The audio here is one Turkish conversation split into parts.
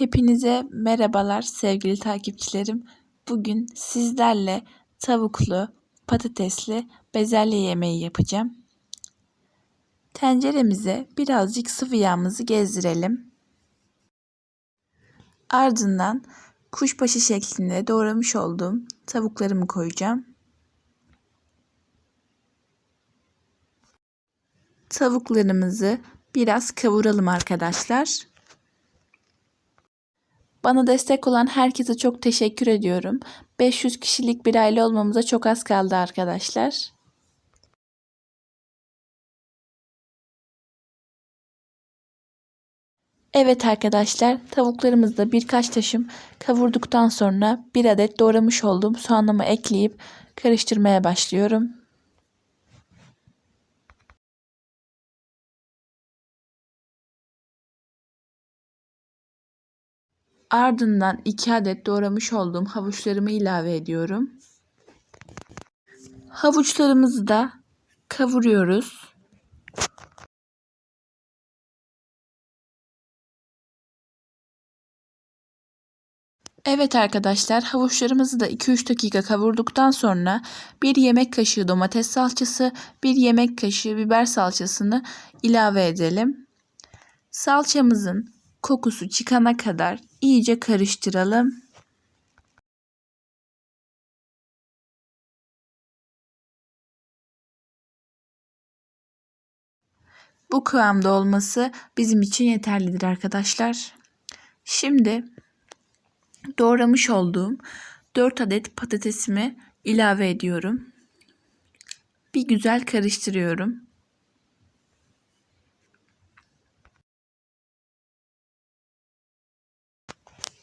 Hepinize merhabalar sevgili takipçilerim. Bugün sizlerle tavuklu, patatesli bezelye yemeği yapacağım. Tenceremize birazcık sıvı yağımızı gezdirelim. Ardından kuşbaşı şeklinde doğramış olduğum tavuklarımı koyacağım. Tavuklarımızı biraz kavuralım arkadaşlar. Bana destek olan herkese çok teşekkür ediyorum. 500 kişilik bir aile olmamıza çok az kaldı arkadaşlar. Evet arkadaşlar tavuklarımızı da birkaç taşım kavurduktan sonra bir adet doğramış olduğum soğanımı ekleyip karıştırmaya başlıyorum. Ardından 2 adet doğramış olduğum havuçlarımı ilave ediyorum. Havuçlarımızı da kavuruyoruz. Evet arkadaşlar havuçlarımızı da 2-3 dakika kavurduktan sonra bir yemek kaşığı domates salçası, bir yemek kaşığı biber salçasını ilave edelim. Salçamızın kokusu çıkana kadar iyice karıştıralım. Bu kıvamda olması bizim için yeterlidir arkadaşlar. Şimdi doğramış olduğum 4 adet patatesimi ilave ediyorum. Bir güzel karıştırıyorum.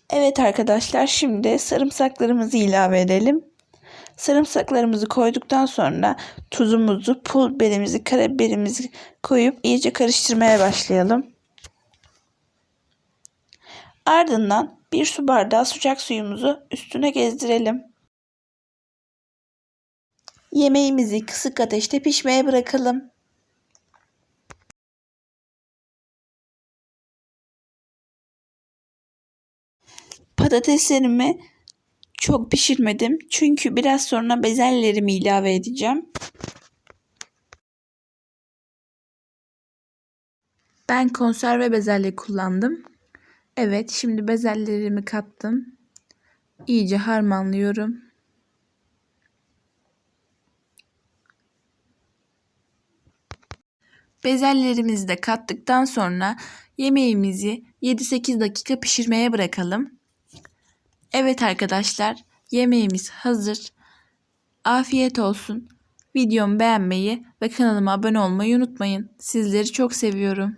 Evet arkadaşlar şimdi sarımsaklarımızı ilave edelim. Sarımsaklarımızı koyduktan sonra tuzumuzu, pul biberimizi, karabiberimizi koyup iyice karıştırmaya başlayalım. Ardından bir su bardağı sıcak suyumuzu üstüne gezdirelim. Yemeğimizi kısık ateşte pişmeye bırakalım. Patateslerimi çok pişirmedim. Çünkü biraz sonra bezelyelerimi ilave edeceğim. Ben konserve bezelye kullandım. Evet, şimdi bezelyelerimi kattım. İyice harmanlıyorum. Bezelyelerimizi de kattıktan sonra yemeğimizi 7-8 dakika pişirmeye bırakalım. Evet arkadaşlar yemeğimiz hazır. Afiyet olsun. Videomu beğenmeyi ve kanalıma abone olmayı unutmayın. Sizleri çok seviyorum.